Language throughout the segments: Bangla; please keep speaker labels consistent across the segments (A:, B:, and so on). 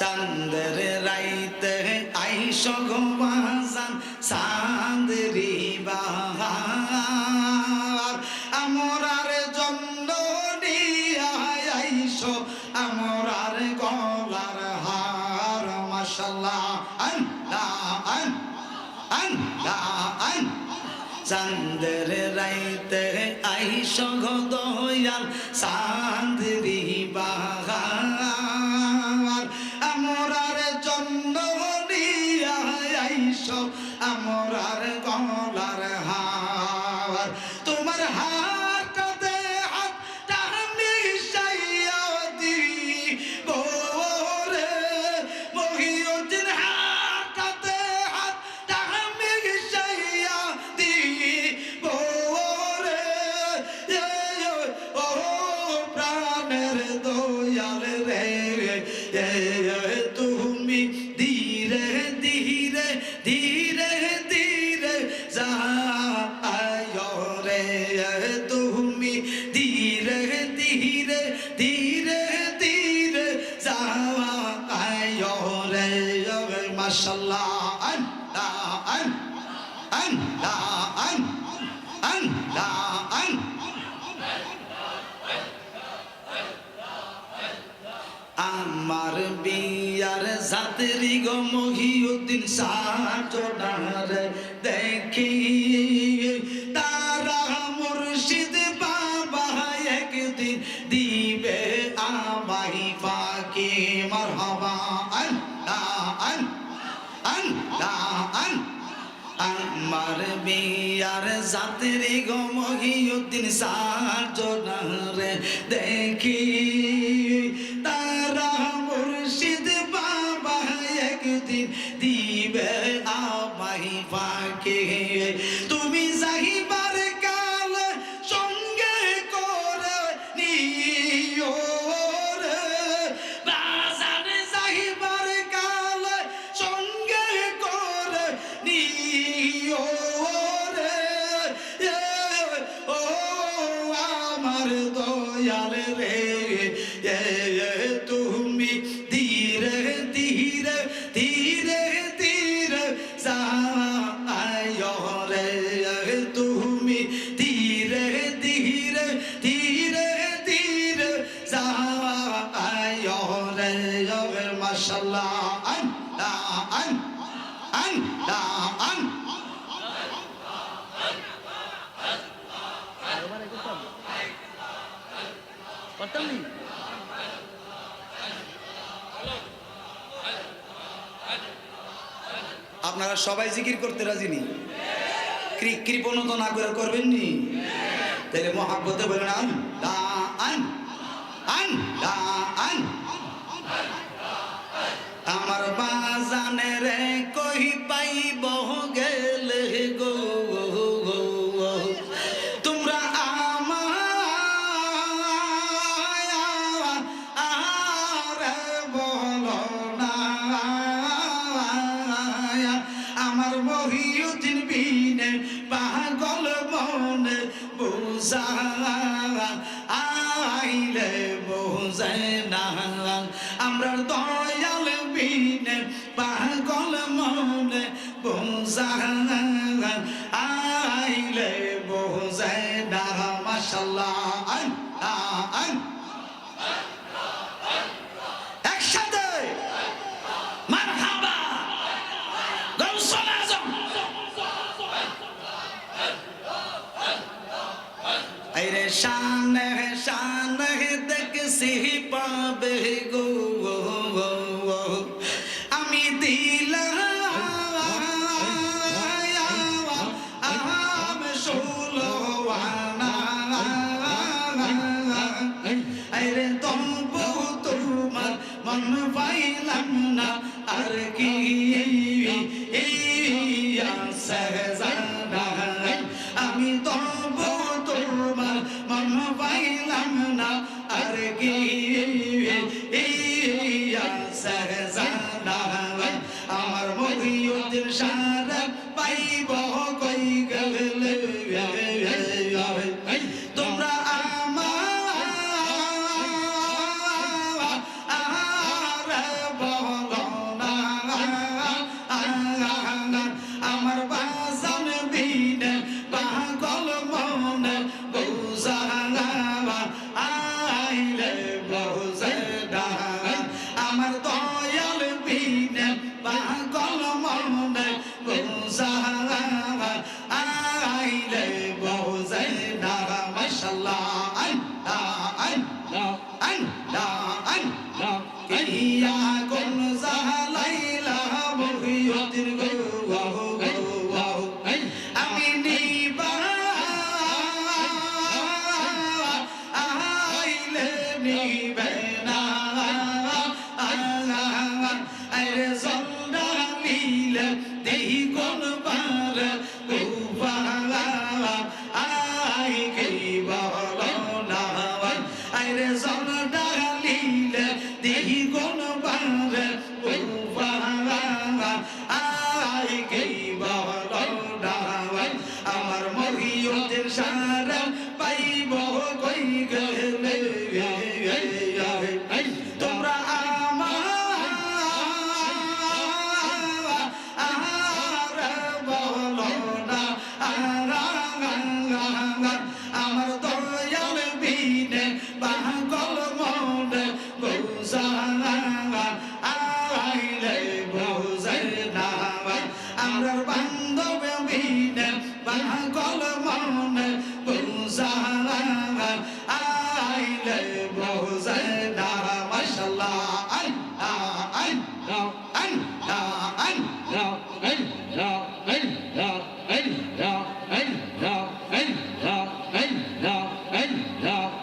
A: চান্দের রাইতে আইস গোবাজান চাঁদরি বাহার। আমরার জন্য আইস, আমরার গলার হার। মাশাল্লাহ, আল্লাহ আল্লাহ চান্দের রাইতে আইস দয়াল, চাঁদরি বাহার। প্রাণের দয়াল রে তুমি ধীরে ধীরে ধীরে ধীরে যায় রে তুমি ধীরে ধীরে ধীরে ধীরে যায় রে মাশাল্লাহ আল্লাহ আল্লাহ আল্লাহ আল্লাহ আমার বিয়ার জাতরি গো মহিউদ্দিন সাজনার দেখি। তারা মুর্শিদ বাবা একদিন দিবে আমাই ফাঁকি মারহাবা, আল্লাহ আল্লাহ আল্লাহ। আমার বিয়ার জাতির গো মহিউদ্দিন সাজনারে দেখি। দিবে আমায় ফাঁকে।
B: করতাম নি
A: আপনারা সবাই জিকির করতে রাজি নি? কৃপণতা না করে করবেন নি? তাহলে মহাব্বতে বলেন, আন আন আন আন। আমার বাজানে রে আরে শান শান দেখছি পাবে গো আমি দিলাম আম ষোলো আনা আরে তম্বু তোমার মন জানা আর কি আমার মধ্যে সারা পাইব আমরা বান্ধব বিনা পাগল মনে বুঝারা আইলে বুঝে না মাশাল্লাহ আল্লাহ আল্লাহ আল্লাহ আল্লাহ আল্লাহ আল্লাহ আল্লাহ আল্লাহ আল্লাহ আল্লাহ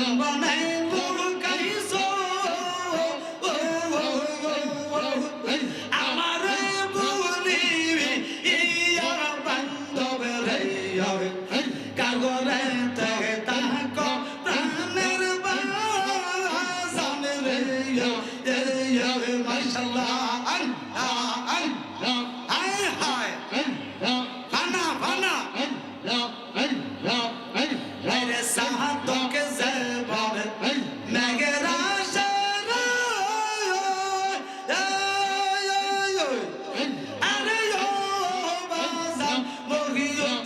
A: Bombay.